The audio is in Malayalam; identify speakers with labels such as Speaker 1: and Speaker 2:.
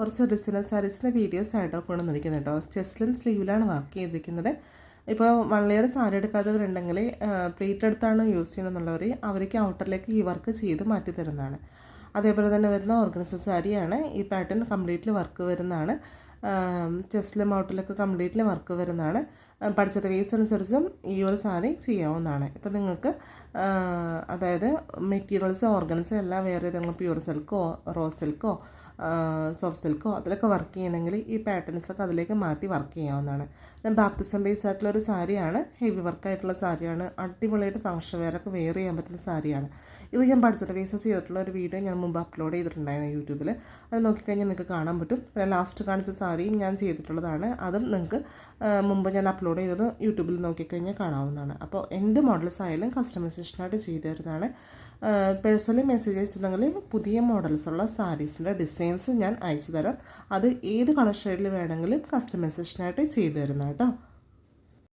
Speaker 1: കുറച്ച് ഡിസൈനർ സാരീസിന്റെ വീഡിയോസ് ആയിട്ടോ കൊണ്ടുവന്നിരിക്കുന്നത് കേട്ടോ. ചെസ്റ്റിലും സ്ലീവിലാണ് വർക്ക് ചെയ്തിരിക്കുന്നത്. ഇപ്പോൾ വൺ ലെയർ സാരി എടുക്കാത്തവരുണ്ടെങ്കിൽ പ്ലേറ്റ് എടുത്താണ് യൂസ് ചെയ്യുന്നതെന്നുള്ളവർ അവർക്ക് ഔട്ടറിലേക്ക് ഈ വർക്ക് ചെയ്ത് മാറ്റി തരുന്നതാണ്. അതേപോലെ തന്നെ വരുന്ന ഓർഗനൈസർ സാരിയാണ് ഈ പാറ്റേൺ കംപ്ലീറ്റ്ലി വർക്ക് വരുന്നതാണ്. ചെസ്റ്റിലും ഔട്ടിലൊക്കെ കംപ്ലീറ്റ്ലി വർക്ക് വരുന്നതാണ്. പഠിച്ചത് വേസ് അനുസരിച്ചും ഈ ഒരു സാരി ചെയ്യാവുന്നതാണ്. ഇപ്പം നിങ്ങൾക്ക് അതായത് മെറ്റീരിയൽസ് ഓർഗൻസ് എല്ലാം വേറെ ഏതെങ്കിലും പ്യൂർ സിൽക്കോ റോ സിൽക്കോ സോഫ്റ്റ് സിൽക്കോ അതിലൊക്കെ വർക്ക് ചെയ്യണമെങ്കിൽ ഈ പാറ്റേൺസൊക്കെ അതിലേക്ക് മാറ്റി വർക്ക് ചെയ്യാവുന്നതാണ്. ഞാൻ ബാപ്തിസം ബേസ് ആയിട്ടുള്ള ഒരു സാരിയാണ്. ഹെവി വർക്കായിട്ടുള്ള സാരിയാണ്. അടിപൊളിയായിട്ട് ഫംഗ്ഷൻ വെയറൊക്കെ വെയർ ചെയ്യാൻ പറ്റുന്ന സാരിയാണ്. ഇത് ഞാൻ പഠിച്ചിട്ട് വേസ് ചെയ്തിട്ടുള്ള ഒരു വീഡിയോ ഞാൻ മുമ്പ് അപ്ലോഡ് ചെയ്തിട്ടുണ്ടായിരുന്നു യൂട്യൂബിൽ അത് നോക്കിക്കഴിഞ്ഞാൽ നിങ്ങൾക്ക് കാണാൻ പറ്റും. പിന്നെ ലാസ്റ്റ് കാണിച്ച സാരിയും ഞാൻ ചെയ്തിട്ടുള്ളതാണ്. അതും നിങ്ങൾക്ക് മുമ്പ് ഞാൻ അപ്ലോഡ് ചെയ്തത് യൂട്യൂബിൽ നോക്കിക്കഴിഞ്ഞാൽ കാണാവുന്നതാണ്. അപ്പോൾ എന്ത് മോഡൽസ് ആയാലും കസ്റ്റമൈസേഷനായിട്ട് ചെയ്തു തരുന്നതാണ്. പേഴ്സണലി മെസ്സേജ് അയച്ചിട്ടുണ്ടെങ്കിൽ പുതിയ മോഡൽസുള്ള സാരീസിന്റെ ഡിസൈൻസ് ഞാൻ അയച്ചു തരാം. അത് ഏത് കളർ ഷെയ്ഡിൽ വേണമെങ്കിലും കസ്റ്റമൈസേഷനായിട്ട് ചെയ്തു തരുന്ന കേട്ടോ